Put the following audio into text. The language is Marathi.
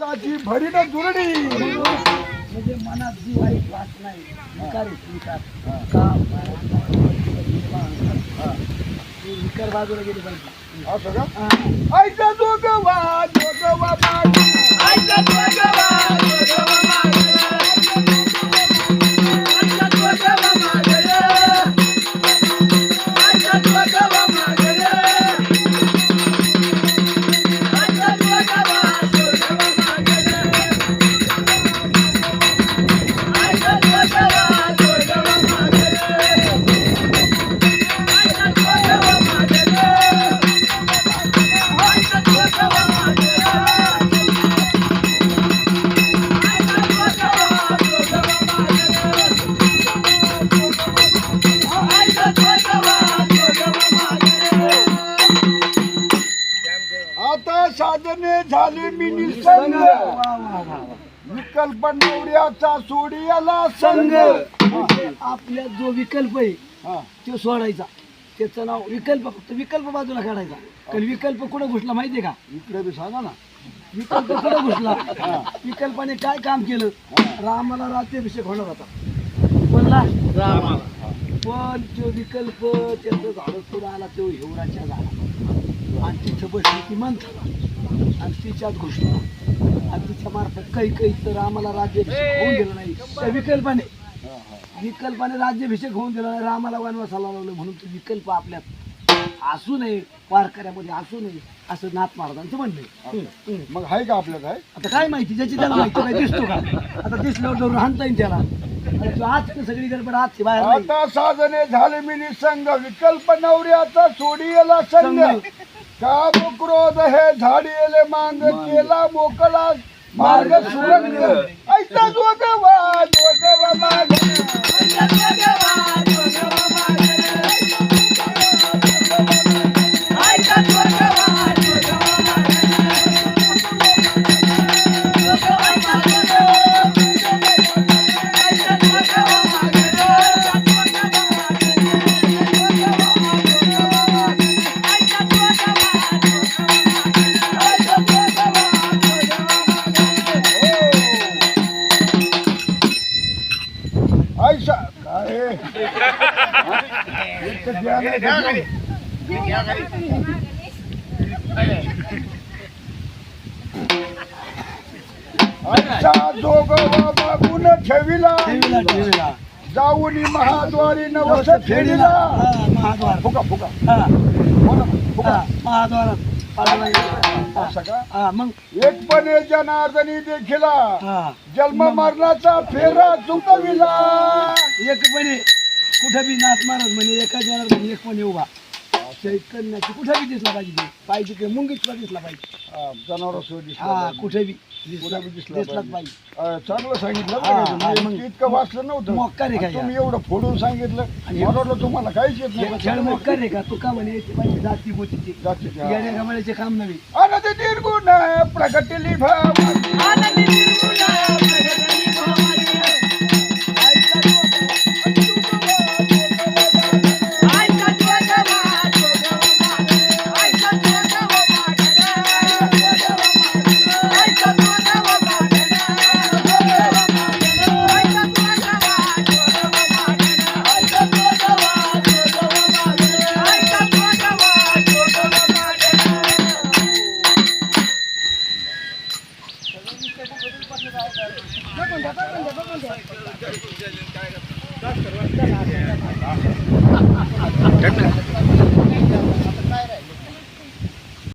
साची भरीन दुरडी. म्हणजे मनात जी वाईट वाट नाही विकार विकार काम विकार बाजूला गेले पाहिजे. ऐका जोगवा जोगवा जोगवा जोगवा. साधने झाले मी निसंग. विकल्प नवऱ्याचा सोडियाला संग. आपल्या जो विकल्प आहे हा. तो सोडायचा. त्याचं नाव विकल्प फक्त विकल्प बाजूला काढायचा. कारण विकल्प कुठं घुसला माहितीये का? इकडे बी सांगा ना. विकल्प कुठं घुसला? विकल्पाने काय काम केलं? रामाला राज्याभिषेक होणार होता. बोलला? पण तो विकल्प त्याचं झाड पुढं आला तो हिवराच्या झाडा आणि तिथं बसली ती मंथला आणि तिच्यात घुसला. आणि तिच्या मार्फत काही काही तर आम्हाला राज्याभिषेक होऊन दिलं नाही. त्या विकल्पाने. विकल्पाने राज्याभिषेक होऊन दिला नाही. रामाला वनवासाला लावलं म्हणून तो विकल्प आपल्यात असू नये. वारकऱ्यामध्ये असू नये. असं नाथ महाराजांचं म्हणणं. मग आहे का आपल्यात आहे आता काय माहिती? ज्याची त्याला माहिती काय दिसतो का? आता दिसल्यावर धरून हाणता येईल त्याला. आज तर सगळी गडबड आज बाहेर नाही. आता साधने झाले मी निसंग विकल्प नवऱ्याचा सोडियाला संग संग. काम क्रोध हे झाडियले मांग केला मोकळा? मार्ग सुरंग ऐका जोगवा जोगवा माग जोगवा मागून ठेविला जाऊन महाद्वारी नवस फेडिला महाद्वार फुका फुका महाद्वारात हा. मग एकपणे जनार्दनी देखिला जन्म मरणाचा फेरा चुकविला एकपणे कुठं बी नाथ महाराज म्हणे एका जणात एकपणे उभा चैतन्याची कुठं बी दिसला पाहिजे ते. पाहिजे ते मुंगीच दिसला पाहिजे. जनावर हा कुठे बी कुठे बी दिसला दिसलाच पाहिजे. चांगलं सांगितलं हा, बरं का तुम्ही. मग- इतकं वाचलं नव्हतं. मोक्का रे काय तुम्ही एवढं फोडून सांगितलं. आणि- मला वाटलं तुम्हाला काहीच येत खेळ नाही मोक्का रे का? तू का म्हणे याची पाहिजे जाती गोतीची जातीची, हा. येण्या गमळ्याचे काम नव्हे. आनंद निर्गुण प्रगटली भाव काय